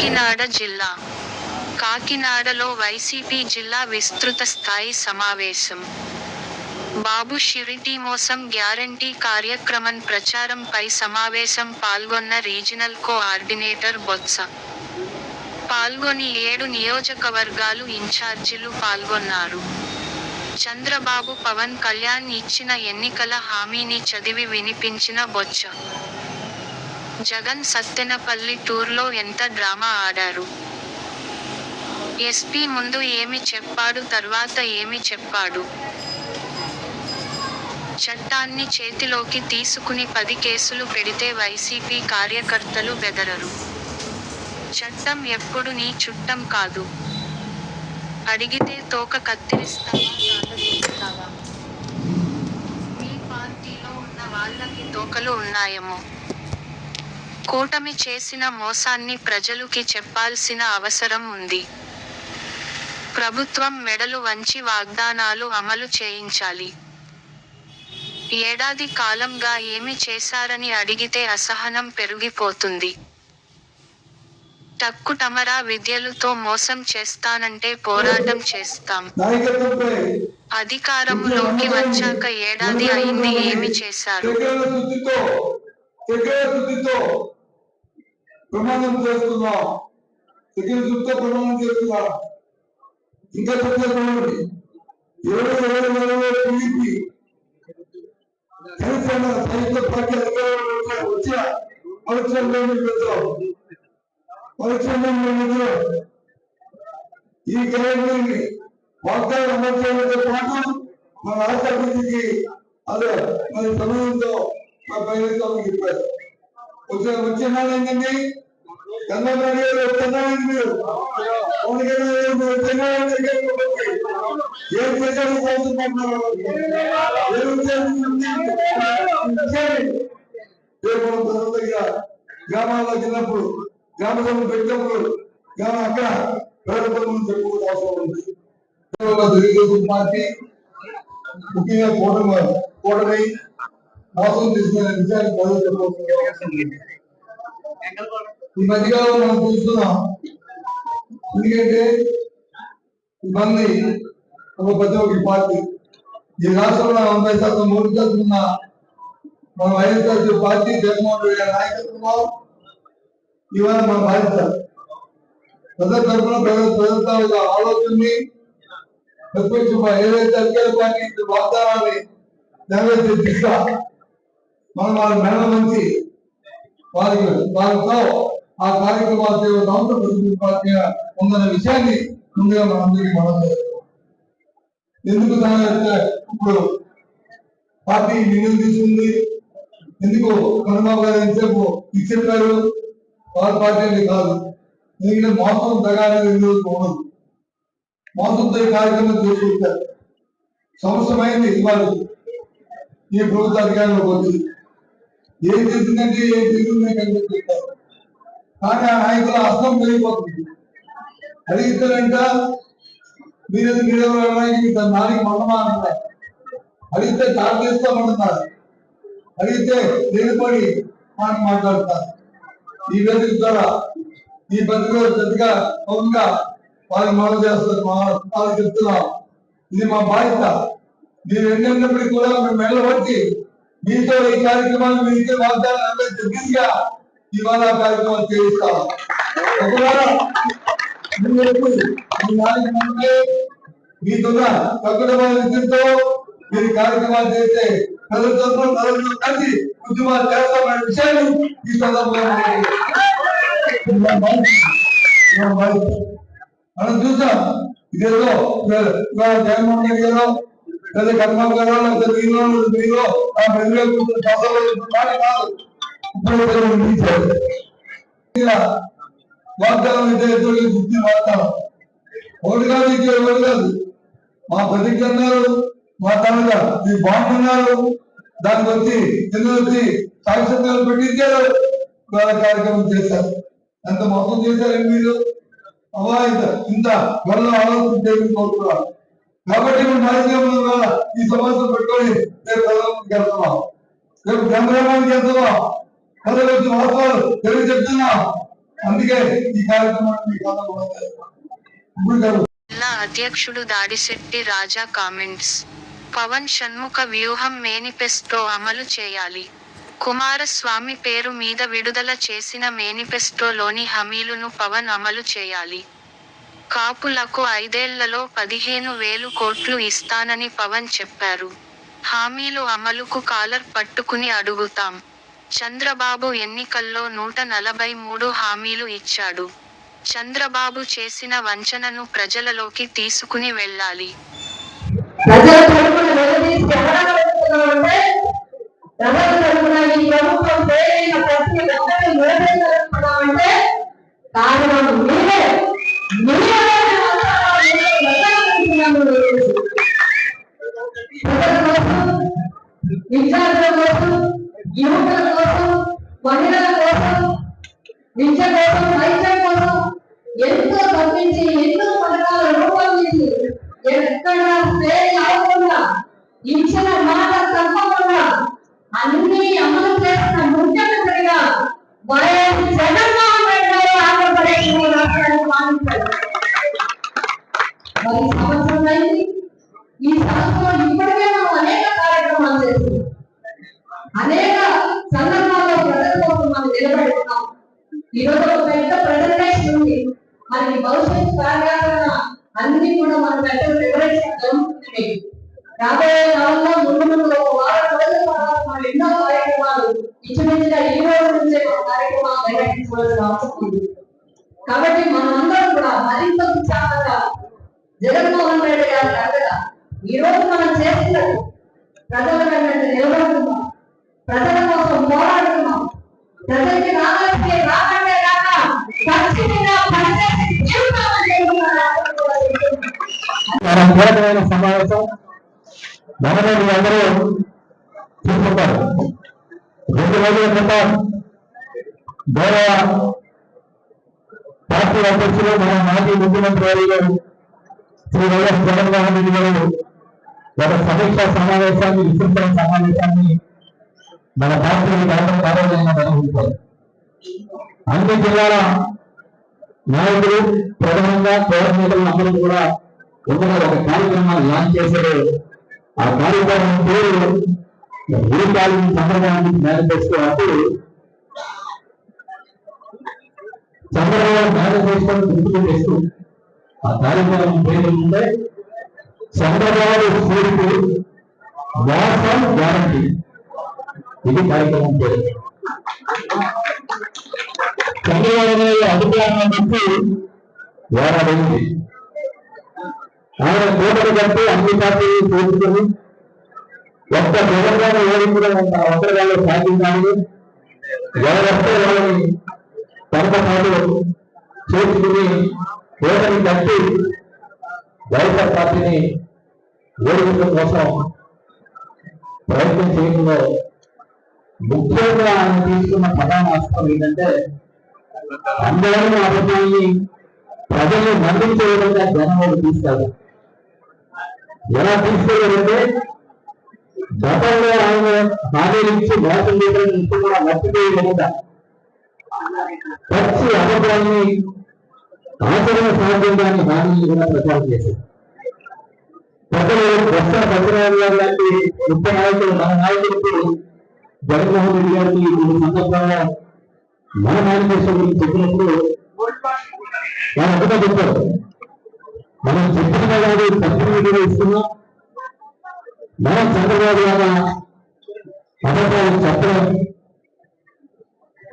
కాకినాడ జిల్లా. కాకినాడలో వైసీపీ జిల్లా విస్తృత స్థాయి సమావేశం. బాబు షిరిటీ మోసం గ్యారంటీ కార్యక్రమం ప్రచారంపై సమావేశం పాల్గొన్న రీజినల్ కోఆర్డినేటర్ బొత్స. పాల్గొని ఏడు నియోజకవర్గాలు ఇన్ఛార్జీలు పాల్గొన్నారు. చంద్రబాబు పవన్ కళ్యాణ్ ఇచ్చిన ఎన్నికల హామీని చదివి వినిపించిన బొత్స. జగన్ సత్తెనపల్లి టూర్లో ఎంత డ్రామా ఆడారు? ఎస్పీ ముందు ఏమి చెప్పాడు తర్వాత ఏమి చెప్పాడు? చట్టాన్ని చేతిలోకి తీసుకుని పది కేసులు పెడితే వైసీపీ కార్యకర్తలు బెదరరు. చట్టం ఎప్పుడు నీ చుట్టం కాదు. అడిగితే తోక కత్తిరిస్తావా మీ పార్టీలో ఉన్న వాళ్ళకి తోకలు ఉన్నాయేమో. కూటమి చేసిన మోసాన్ని ప్రజలుకి చెప్పాల్సిన అవసరం ఉంది. ప్రభుత్వం మెడలు వంచి వాగ్దానాలు అమలు చేయించాలి. ఏడాది కాలంగా ఏమి చేశారని అడిగితే అసహనం పెరిగిపోతుంది. టక్కుటమరా విద్యలతో మోసం చేస్తానంటే పోరాటం చేస్తాం. అధికారములోకి అధికారంలోకి వచ్చాక ఏడాది అయింది ఏమి చేశారు? ప్రమాణం చేస్తున్నాం. చక్కెర శుద్ధితో ప్రమాణం చేస్తున్నాం. ఇంకా చెప్తున్నామండి ఇరవై ఇరవై ఇరవై టీడీపీ జనసేన సైనిక పార్టీ అధికారంలో వచ్చి పరీక్షల్లో పెడతాం పరీక్షల్లో మేము ఈ గ్యారంటీని వాగ్దానం అమలు చేయడంతో పాటు మన రాష్ట్ర అభివృద్ధికి అదే మన సమయంతో మా చెప్పారు వచ్చే ఏంటండి చంద్రబాబు గారు వస్తున్నారండి మీరు పవన్ కళ్యాణ్ గారు ఏం చేశారు? కోరుకుంటున్నారు గ్రామాల్లో వెళ్ళినప్పుడు గ్రామ సభలు పెట్టినప్పుడు గ్రామ అక్కడ ప్రభుత్వం చెప్పుకోవాల్సిన అవసరం ఉంది తెలుగుదేశం పార్టీ ముఖ్యంగా కూటమి కూటమి మోసం చేసిన విషయాన్ని ఈ మధ్యకాలంలో మనం చూస్తున్నాం ఎందుకంటే ఇవన్నీ ఒక ప్రతి ఒక్క పార్టీ. ఈ రాష్ట్రంలో నలభై శాతం మూడు శాతం ఉన్న మన వైఎస్ఆర్ పార్టీ జగన్మోహన్ రెడ్డి గారి నాయకత్వంలో ఇవాళ మనం బాధ్యత ప్రజల తరఫున ప్రజల ప్రజల ఆలోచనని ప్రతిపక్ష ఏదైతే అధికార పార్టీ వాగ్దానాన్ని నెరవేర్చే దిశ మనం వారి మెడ నుంచి వారికి వారితో ఆ కార్యక్రమాలు చేయవలసిన ఉందన్న విషయాన్ని ముందుగా మనందరికీ మనం ఎందుకు దాని ఇప్పుడు పార్టీ నిర్ణయం తీసుకుంది? ఎందుకు కన్నబాబు గారు ఎంతసేపు ఇది చెప్పారు వారి పార్టీ అనేది కాదు. ఎందుకంటే మోసం తగానే ఎందుకు ఉండదు మోసంతో ఈ కార్యక్రమం చేసుకుంటారు సంవత్సరమైంది ఇవాళ ఈ ప్రభుత్వ అధికారంలోకి వచ్చింది. ఏం చేసిందంటే ఏం చేసిందని కానీ ఆ నాయకుల అర్థం పెరిగిపోతుంది. అడిగిస్తారంట మీరు మీరు నానికి నాలుగు మండమానంటారు అడిగితే కాల్ చేస్తామంటున్నారు అడిగితే నిలబడి మాట మాట్లాడతారు ఈ వేదిక ద్వారా ఈ బతుకు పెద్దగా పౌరుగా వాళ్ళు మనం చేస్తారు మా వాళ్ళకి చెప్తున్నాం. ఇది మా బాధ్యత. మీరు ఎన్నెన్నప్పటికీ కూడా మేము వెళ్ళబట్టి మీతో ఈ కార్యక్రమాన్ని మీ ఇచ్చే వాగ్దానం నెరవేర్చే దిశగా ఇవాళ ఆ కార్యక్రమాలు చేయిస్తాం. ఒకవేళ మీరు మీకున్న తక్కువ విద్యుత్తో మీరు కార్యక్రమాలు చేస్తే ప్రజలతో ప్రజలతో కలిసి ఉద్యమాలు చేస్తామనే విషయాన్ని ఈ సందర్భంగా మనం చూసాం. ఇదేదో జగన్మోహన్ రెడ్డి గారు లేదా కర్మ లేదా మీలో మీలో ఆ ప్రజల కాదు. కాదు వాగ్దానం అయితే బుద్ధి వాగ్దానం? ఒకటి కాదు ఇంకే ఒకటి కాదు. మా ప్రతిజ్ఞ అన్నారు మా తనగా బాంబు అన్నారు. దానికి వచ్చి ఎందుకు వచ్చి సాక్ష్యాలు పెట్టించారు కార్యక్రమం చేశారు. ఎంత మొత్తం చేశారండి మీరు? అవాయిత ఇంత గొడవ ఆలోచన చేయడం కోరుకున్నారు కాబట్టి మేము కార్యక్రమం ఈ సమస్య పెట్టుకొని రేపు ప్రజలకు వెళ్తున్నాం రేపు గ్రామానికి వెళ్తున్నాం ప్రజలు వచ్చి వాస్తవాలు తెలియ చెప్తున్నాం అందుకే ఈ కార్యక్రమాన్ని మీకు అందరూ ఇప్పుడు జిల్లా అధ్యక్షుడు దాడిశెట్టి రాజా కామెంట్స్. పవన్ షణ్ముఖ వ్యూహం మేనిఫెస్టో అమలు చేయాలి. కుమారస్వామి పేరు మీద విడుదల చేసిన మేనిఫెస్టోలోని హామీలును పవన్ అమలు చేయాలి. కాపులకు ఐదేళ్ళలో పదిహేను వేలు కోట్లు ఇస్తానని పవన్ చెప్పారు. హామీలు అమలుకు కాలర్ పట్టుకుని అడుగుతాం. చంద్రబాబు ఎన్నికల్లో నూట నలభై మూడు హామీలు ఇచ్చాడు. చంద్రబాబు చేసిన వంచనను ప్రజలలోకి తీసుకుని వెళ్ళాలి. ప్రభుత్వం విద్యార్థుల కోసం యువకుల కోసం మహిళల కోసం విద్య కోసం వైద్యం కోసం ఎంతో తప్పించి ఎన్నో పథకాలు రూపొందించి ఎక్కడ ఫెయిల్ అవ్వకుండా ఇచ్చిన మాట ఈరోజు ఒక పెద్ద ప్రజెంటేషన్ ఉంది మనకి భవిష్యత్తు కార్యాచరణ అన్ని కూడా మన పెద్ద వివరించడం జరుగుతుంది రాబోయే కాలంలో ముందు ముందు ఒక వారం రోజుల తర్వాత మనం ఎన్నో కార్యక్రమాలు ఇంచుమించుగా ఈ రోజు నుంచే మన కార్యక్రమాలు నిర్వహించవలసిన అవసరం ఉంది. కాబట్టి మనమందరం కూడా మరింత ఉత్సాహంగా జగన్మోహన్ రెడ్డి గారి దగ్గర ఈ రోజు మనం చేస్తున్నది ప్రజల వెంట నిలబడుతున్నాం. ప్రజల కోసం పోరాడుతున్నాం. ప్రజలకి రావాల్సి రాకంటే చాలా కీలకమైన సమావేశం మనమే అందరూ చూసుకుంటారు రెండు రోజుల క్రితం గౌరవ పార్టీ అధ్యక్షులు మన మాజీ ముఖ్యమంత్రి వర్యులు శ్రీ వైఎస్ జగన్మోహన్ రెడ్డి గారు ఒక సమీక్షా సమావేశాన్ని విస్తృత సమావేశాన్ని మన పార్టీ రాష్ట్ర కార్యాలయంలో నిర్వహించారు అన్ని జిల్లాల నాయకులు ప్రధానంగా కోఆర్డినేటర్లు అందరూ కూడా ఉండగా ఒక కార్యక్రమాన్ని లాంచ్ చేశారు. ఆ కార్యక్రమం పేరు భూపాలి చంద్రబాబు మేనిఫెస్టో అంటూ చంద్రబాబు మేనిఫెస్టోని గుర్తుకు చేస్తూ ఆ కార్యక్రమం పేరు ఉంటే చంద్రబాబు స్ఫూర్తి వాసం గ్యారంటీ. ఇది కార్యక్రమం పేరు. చంద్రబాబు నాయుడు నుంచి ఏడాది ఆయన కూటమి కంటే అన్ని పార్టీలు చూసుకొని ఒక్క తెలంగాణ ఓడించడం అవసరాలు సాధించాలని ఎవరొస్తే వాళ్ళని తనతో పాటు చేసుకుని కూటమి కట్టి వైఎస్ఆర్ పార్టీని ఓడించడం కోసం ప్రయత్నం చేయడంలో ముఖ్యంగా ఆయన తీసుకున్న ప్రధాన అస్త్రం ఏంటంటే అందరినీ అబద్ధాన్ని ప్రజల్ని నమ్మించే విధంగా జనం తీసుకెళ్తారు ఎలా తీసుకెళ్ళారంటే గతంలో ఆయన హామీలు ఇచ్చి మోసం చేయడం ఇప్పుడు కూడా మర్చిపోయే విధంగా పచ్చి అబద్ధాన్ని ఆచరణ సాధ్యంగాని హామీలు కూడా ప్రచారం చేశారు. ప్రజలు కొత్త భద్రరావు గారు లాంటి ముఖ్య నాయకులు మన నాయకులకు జగన్మోహన్ రెడ్డి గారికి కొన్ని సందర్భంగా మన మేనిఫెస్టో గురించి చెప్పినప్పుడు వాళ్ళు ఒకటే చెప్పారు. మనం చెప్పిన కాదు తప్పుడు కూడా ఇస్తున్నాం మనం చంద్రబాబు గారు అబద్ధాలు చెప్పడం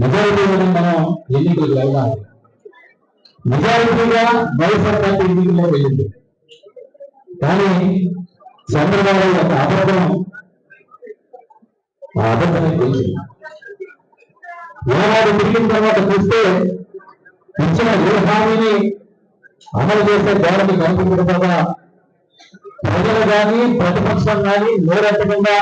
మెజారిటీ మనం ఎన్నికలు వెళ్ళాలి. మెజారిటీగా వైఎస్ఆర్ పార్టీ ఎన్నికల్లో వెళ్ళింది. కానీ చంద్రబాబు యొక్క అబద్ధం ఆ అబద్ధాన్ని తెలిసింది ఏడాది తిరిగిన తర్వాత చూస్తే ఇచ్చిన ఏ హామీని అమలు చేసే ధోరణి కనిపించకుండా ప్రజలు కానీ ప్రతిపక్షం కానీ నోరెట్టకుండా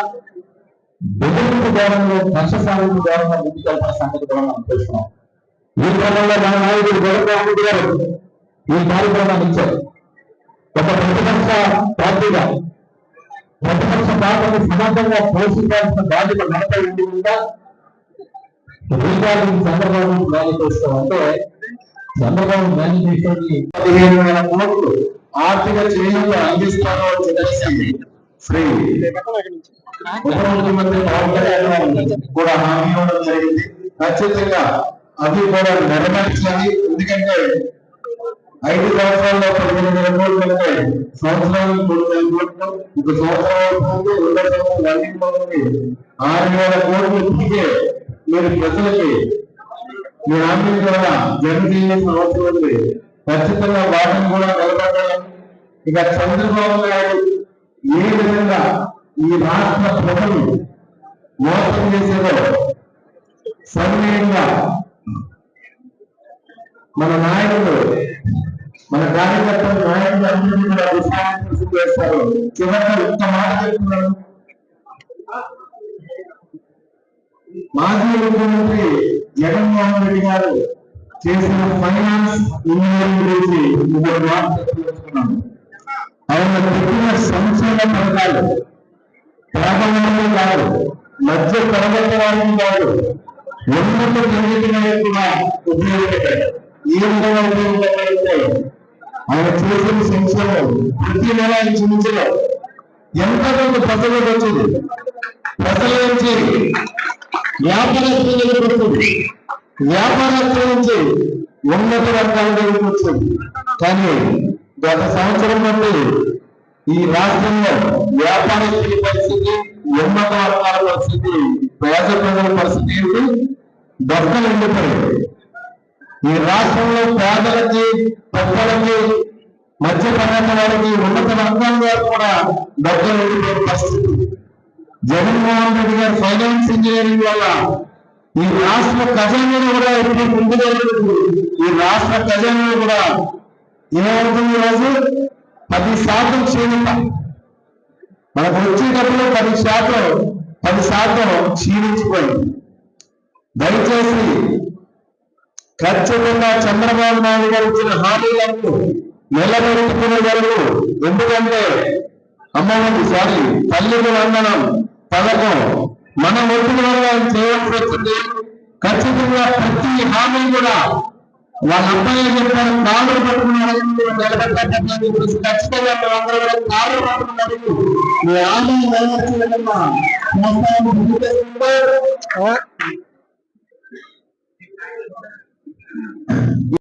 బెదిరింపు ధోరణిలో కక్ష సాధింపు ధోరణిలో ముందుకెళ్తున్న సంగతి కూడా మనం చూస్తున్నాం ఈ క్రమంలో మన నాయకుడు జగన్మోహన్ రెడ్డి గారు ఈ కార్యక్రమాన్ని ఇచ్చారు. ఒక ప్రతిపక్ష పార్టీగా ప్రతిపక్ష పార్టీని సమర్థంగా పోషించాల్సిన బాధ్యత మనపై ఉంది కనుక చంద్రబాబు మేనిఫెస్టో అంటే చంద్రబాబు మేనిఫెస్టోని పదిహేను వేల కోట్లు ఆర్థిక చేయూత అందిస్తారో తెలిసింది ఫ్రీ. ఉప ముఖ్యమంత్రి పవన్ కళ్యాణ్ కూడా హామీ ఇవ్వడం జరిగింది. ఖచ్చితంగా అది కూడా నెరవేర్చాలి. ఎందుకంటే ఐదు సంవత్సరాల్లో పదిహేను వేల కోట్లు అంటే సంవత్సరానికి మూడు వేల కోట్లు. ఒక సంవత్సరం అవుతుంది రెండో సంవత్సరం అన్ని ఆరు వేల కోట్లు తిరిగే మీరు ప్రజలకి మీ హామీ ద్వారా జమ అవసరం ఉంది ఖచ్చితంగా వాటిని కూడా నిలబెట్టాలి. ఇక చంద్రబాబు నాయుడు ఏ విధంగా ఈ రాష్ట్ర ప్రజలు మోసం చేసేదో సమయంగా మన నాయకులు మన కార్యకర్తలు నాయకులు అందరినీ కూడా విశ్వాసం చేస్తారు చివరిగా ఒక్క మాట చెప్తున్నారు మాజీ ముఖ్యమంత్రి జగన్మోహన్ రెడ్డి గారు చేసిన ఫైనాన్స్ ఇంజనీరింగ్ గురించి మూడు మాటలు ఆయన పెట్టిన సంక్షేమ పథకాలు పేదవారికి కాదు మధ్య తరగతి వారికి కాదు ఉన్నత తరగతి వారికి కూడా ఉపయోగపడ్డాయి ఈ విధంగా ఉపయోగపడ్డాయంటే ఆయన చేసిన సంక్షేమం ప్రతి నెల ఆయన చూపించడం ఎంత కొంత ప్రజలకు వచ్చింది? ప్రజల నుంచి వ్యాపారస్తుల దగ్గరకు వస్తుంది. వ్యాపారస్తుల నుంచి ఉన్నత వర్గాల దగ్గరకు కానీ గత సంవత్సరం నుండి ఈ రాష్ట్రంలో వ్యాపారస్తుల పరిస్థితి ఉన్నత వర్గాల పరిస్థితి పేద ప్రజల పరిస్థితి ఏంటి? దక్కలు ఎండిపోయింది ఈ రాష్ట్రంలో పేదలకి పెద్దలకి మధ్య తరగతి వారికి ఉన్నత వర్గాల వారు కూడా దక్కలు ఎండిపోయిన పరిస్థితి జగన్మోహన్ రెడ్డి గారు ఫైనాన్స్ ఇంజనీరింగ్ వల్ల ఈ రాష్ట్ర ఖజానా కూడా ఎప్పుడు ముందుగా లేదు. ఈ రాష్ట్ర ఖజానా కూడా ఏమవుతుంది ఈరోజు పది శాతం క్షీణత. మనకు వచ్చేటప్పుడు పది శాతం పది శాతం క్షీణించిపోయింది. దయచేసి ఖచ్చితంగా చంద్రబాబు నాయుడు గారు ఇచ్చిన హామీలను నిలబెట్టుకునే వరకు ఎందుకంటే అమ్మఒడి సారీ తల్లికి వందనం. పథకం. మన ఒత్తిడి చేయాల్సి వచ్చింది ఖచ్చితంగా ప్రతి హామీ కూడా వాళ్ళ అబ్బాయి చెప్పారు? కాళ్ళు పట్టుకున్నారు ఖచ్చితంగా మేమందరూ కాళ్ళు పట్టుకున్నారు మీ హామీ